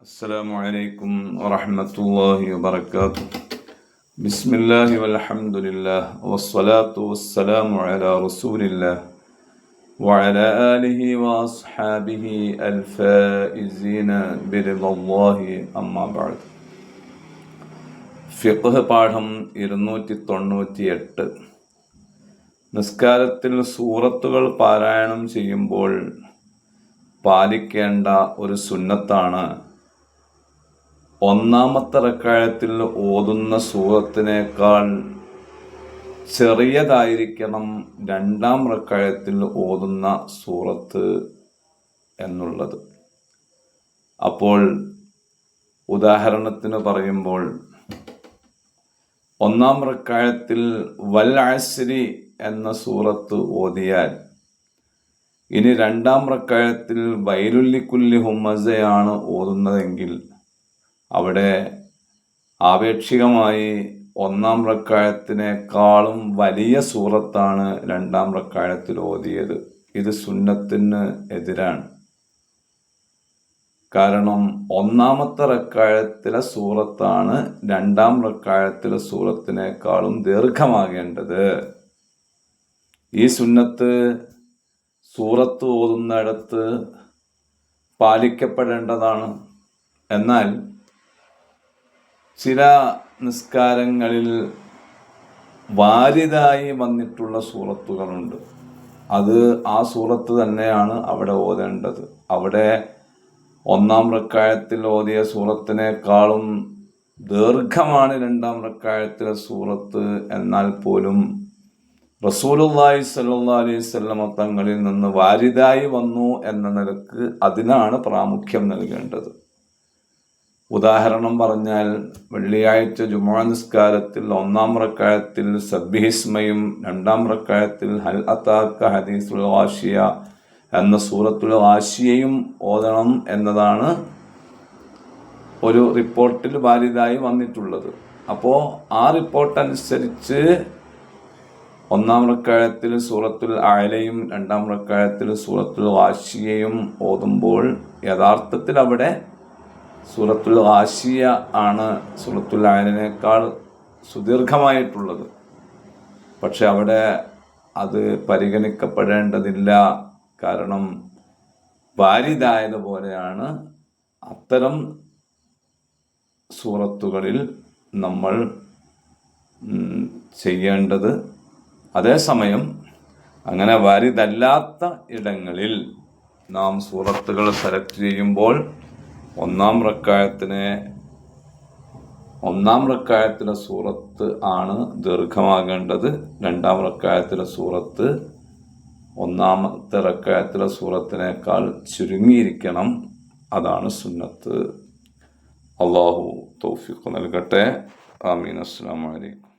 السلام عليكم ورحمة الله وبركاته بسم الله والحمد لله والصلاة والسلام على رسول الله وعلى آله وأصحابه الفائزين برضا الله أما بعد ഫിഖ് പാഠം ഇരുന്നൂറ്റി തൊണ്ണൂറ്റി എട്ട് നിസ്കാരത്തിൽ സൂറത്തുകൾ പാരായണം ചെയ്യുമ്പോൾ പാലിക്കേണ്ട ഒരു സുന്നത്താണ് ഒന്നാമത്തെ റക്കായത്തിൽ ഓതുന്ന സൂറത്തിനേക്കാൾ ചെറിയതായിരിക്കണം രണ്ടാം റക്കായത്തിൽ ഓതുന്ന സൂറത്ത് എന്നുള്ളത്. അപ്പോൾ ഉദാഹരണത്തിന് പറയുമ്പോൾ ഒന്നാം റക്കായത്തിൽ വൽ ആശ്രി എന്ന സൂറത്ത് ഓതിയാൽ ഇനി രണ്ടാം റക്കായത്തിൽ വൈലുല്ലിക്കുല്ലി ഹുമ്മസയാണ് ഓതുന്നതെങ്കിൽ അവിടെ ആപേക്ഷികമായി ഒന്നാം റക്കായത്തിനേക്കാളും വലിയ സൂറത്താണ് രണ്ടാം റക്കായത്തിൽ ഓതിയത്. ഇത് സുന്നത്തിന് എതിരാണ്. കാരണം ഒന്നാമത്തെ റക്കായത്തിലെ സൂറത്താണ് രണ്ടാം റക്കായത്തിലെ സൂറത്തിനേക്കാളും ദീർഘമാകേണ്ടത്. ഈ സുന്നത്ത് സൂറത്ത് ഓതുന്നിടത്ത് പാലിക്കപ്പെടേണ്ടതാണ്. എന്നാൽ ചില നിസ്കാരങ്ങളിൽ വാരിതായി വന്നിട്ടുള്ള സൂറത്തുകളുണ്ട്. അത് ആ സൂറത്ത് തന്നെയാണ് അവിടെ ഓതേണ്ടത്. അവിടെ ഒന്നാം റക്കായത്തിൽ ഓതിയ സൂറത്തിനേക്കാളും ദീർഘമാണ് രണ്ടാം റക്കായത്തിലെ സൂറത്ത് എന്നാൽ പോലും റസൂലുല്ലാഹി സല്ലാ അലൈഹി സ്വല്ലമ തങ്ങളിൽ നിന്ന് വാരിതായി വന്നു എന്ന നിലയ്ക്ക് അതിനാണ് പ്രാമുഖ്യം നൽകേണ്ടത്. ഉദാഹരണം പറഞ്ഞാൽ വെള്ളിയാഴ്ച ജുമാ നിസ്കാരത്തിൽ ഒന്നാം റക്കായത്തിൽ സബ്ബിഹിസ്മയും രണ്ടാം റക്കായത്തിൽ ഹൽ അത്താക്ക ഹദീസുൽ വാശിയ എന്ന സൂറത്തുൽ വാശിയയും ഓതണം എന്നതാണ് ഒരു റിപ്പോർട്ടിൽ വാരിതായി വന്നിട്ടുള്ളത്. അപ്പോൾ ആ റിപ്പോർട്ട് അനുസരിച്ച് ഒന്നാം റക്കായത്തിൽ സൂറത്തുൽ ആലയും രണ്ടാം റക്കായത്തിൽ സൂറത്തുൽ വാശിയയും ഓതുമ്പോൾ യഥാർത്ഥത്തിൽ അവിടെ സൂറത്തുൽ ആശിയ ആണ് സൂറത്തുൽ ആയനേക്കാൾ സുദീർഘമായിട്ടുള്ളത്. പക്ഷെ അവിടെ അത് പരിഗണിക്കപ്പെടേണ്ടതില്ല. കാരണം വാരിതായതുപോലെയാണ് അത്തരം സൂറത്തുകളിൽ നമ്മൾ ചെയ്യേണ്ടത്. അതേസമയം അങ്ങനെ വാരിതല്ലാത്ത ഇടങ്ങളിൽ നാം സൂറത്തുകൾ സെലക്ട് ചെയ്യുമ്പോൾ ഒന്നാം റക്കായത്തിനെ ഒന്നാം റക്കായത്തിലെ സൂറത്ത് ആണ് ദീർഘമാകേണ്ടത്. രണ്ടാം റക്കായത്തിലെ സൂറത്ത് ഒന്നാമത്തെ റക്കായത്തിലെ സൂറത്തിനേക്കാൾ ചുരുങ്ങിയിരിക്കണം. അതാണ് സുന്നത്ത്. അള്ളാഹു തോഫിക്ക് നൽകട്ടെ. അമീൻ അസ്സാം വലൈക്കും